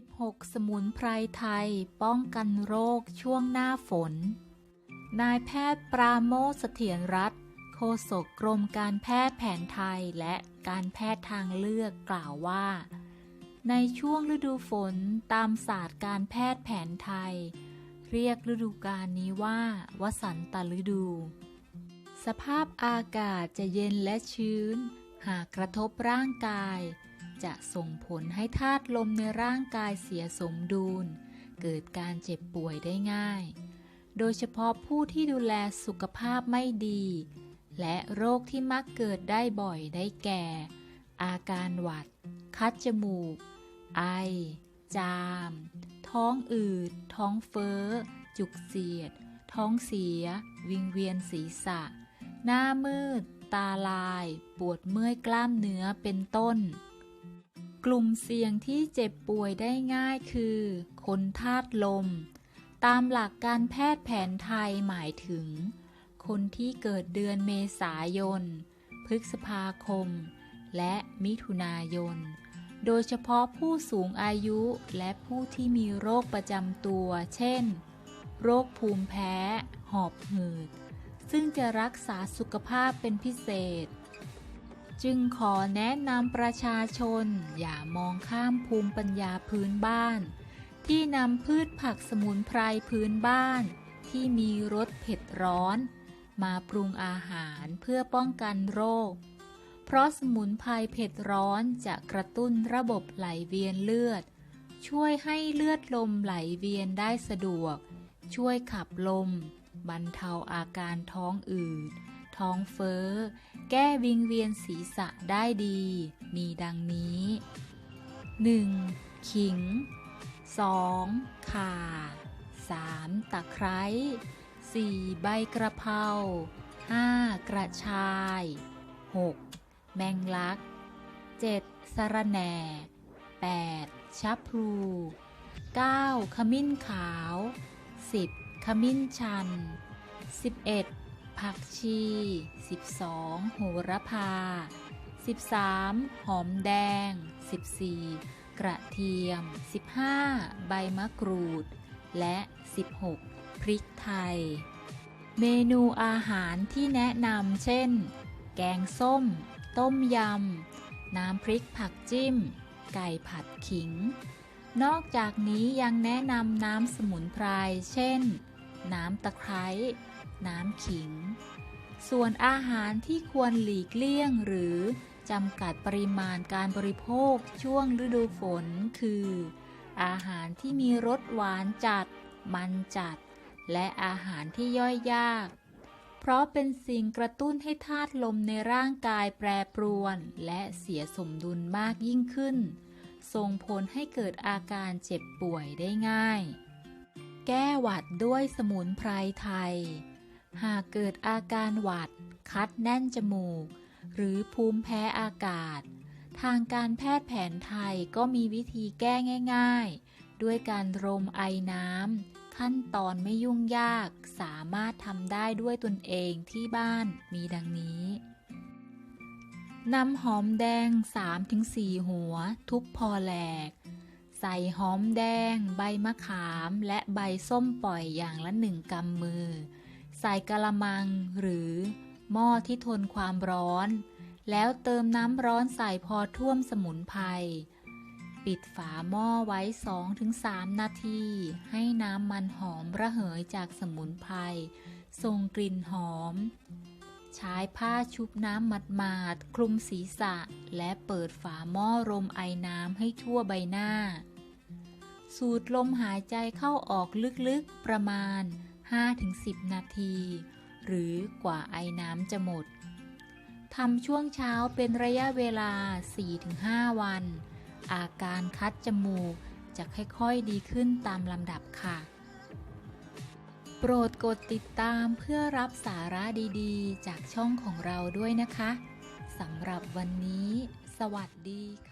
16 สมุนไพรไทยป้องกันโรคช่วงหน้าฝน นายแพทย์ปราโมชเสถียรรัตน์โฆษกกรมการแพทย์แผนไทยและการแพทย์ทางเลือกกล่าวว่า ในช่วงฤดูฝนตามศาสตร์การแพทย์แผนไทย เรียกฤดูกาลนี้ว่า วสันตฤดู สภาพอากาศจะเย็นและชื้น หากกระทบร่างกาย จะส่งผลให้ธาตุลมในร่างกายเสียสมดุล เกิดการเจ็บป่วยได้ง่าย โดยเฉพาะผู้ที่ดูแลสุขภาพไม่ดี และโรคที่มักเกิดได้บ่อยได้แก่ อาการหวัด คัดจมูก ไอ จาม ท้องอืด ท้องเฟ้อ จุกเสียด ท้องเสีย วิงเวียนศีรษะ หน้ามืด ตาลาย ปวดเมื่อยกล้ามเนื้อเป็นต้น กลุ่มเสี่ยงที่เจ็บป่วยได้ง่ายคือ คนธาตุลม ตามหลักการแพทย์แผนไทยหมายถึง คนที่เกิดเดือนเมษายน พฤษภาคม และมิถุนายน โดยเฉพาะผู้สูงอายุและผู้ที่มีโรคประจำตัว เช่น โรคภูมิแพ้ หอบหืด ซึ่งจะรักษาสุขภาพเป็นพิเศษ จึงขอแนะนำประชาชน อย่ามองข้ามภูมิปัญญาพื้นบ้าน ที่นำพืชผักสมุนไพรพื้นบ้าน ที่มีรสเผ็ดร้อน มาปรุงอาหารเพื่อป้องกันโรค เพราะสมุนไพรเผ็ดร้อนจะกระตุ้นระบบไหลเวียนเลือด ช่วยให้เลือดลมไหลเวียนได้สะดวก ช่วยขับลม บรรเทาอาการท้องอืด ท้องเฟ้อ แก้วิงเวียนศีรษะได้ดี มีดังนี้ 1. ขิง 2. ข่า 3. ตะไคร้ 4. ใบกระเพรา 5. กระชาย 6. แมงลัก 7. สะระแหน่ 8. ชับพลู 9. ขมิ้นขาว 10. ขมิ้นชัน 11. ผักชี 12. โหระพา 13. หอมแดง 14. กระเทียม 15. ใบมะกรูด และ 16. พริกไทย เมนูอาหารที่แนะนำเช่น แกงส้ม ต้มยำ น้ำพริกผักจิ้ม ไก่ผัดขิง นอกจากนี้ยังแนะนำน้ำสมุนไพร เช่น น้ำตะไคร้ น้ำขิง ส่วนอาหารที่ควรหลีกเลี่ยงหรือจำกัดปริมาณการบริโภคช่วงฤดูฝน คือ อาหารที่มีรสหวานจัด มันจัด และอาหารที่ย่อยยาก เพราะเป็นสิ่งกระตุ้นให้ธาตุลมในร่างกายแปรปรวน และเสียสมดุลมากยิ่งขึ้น ส่งผลให้เกิดอาการเจ็บป่วยได้ง่าย แก้หวัดด้วยสมุนไพรไทย หากเกิดอาการหวัด คัดแน่นจมูก หรือภูมิแพ้อากาศ ทางการแพทย์แผนไทยก็มีวิธีแก้ง่าย ๆ ด้วยการรมไอน้ำ ขั้นตอนไม่ยุ่งยาก สามารถทำได้ด้วยตนเองที่บ้านมีดังนี้นำหอมแดง 3-4 หัว ทุบพอแหลก ใส่หอมแดง ใบมะขาม และใบส้มปล่อยอย่างละหนึ่งกำมือ ใส่กะละมังหรือ หม้อที่ทนความร้อน แล้วเติมน้ำร้อนใส่พอท่วมสมุนไพรปิดฝาหม้อไว้ 2-3 นาที ให้น้ำมันหอมระเหยจากสมุนไพรส่งกลิ่นหอม ใช้ผ้าชุบน้ำมัดมาดๆคลุมศีรษะ และเปิดฝาหม้อรมไอน้ำให้ทั่วใบหน้า สูดลมหายใจเข้าออกลึกๆประมาณ 5-10 นาที หรือกว่าไอน้ำจะหมดทำช่วงเช้าเป็นระยะเวลา 4-5 วัน อาการคัดจมูกจะค่อยๆดีขึ้นตามลำดับค่ะ โปรดกดติดตามเพื่อรับสาระดีๆ จากช่องของเราด้วยนะคะ สำหรับวันนี้ สวัสดีค่ะ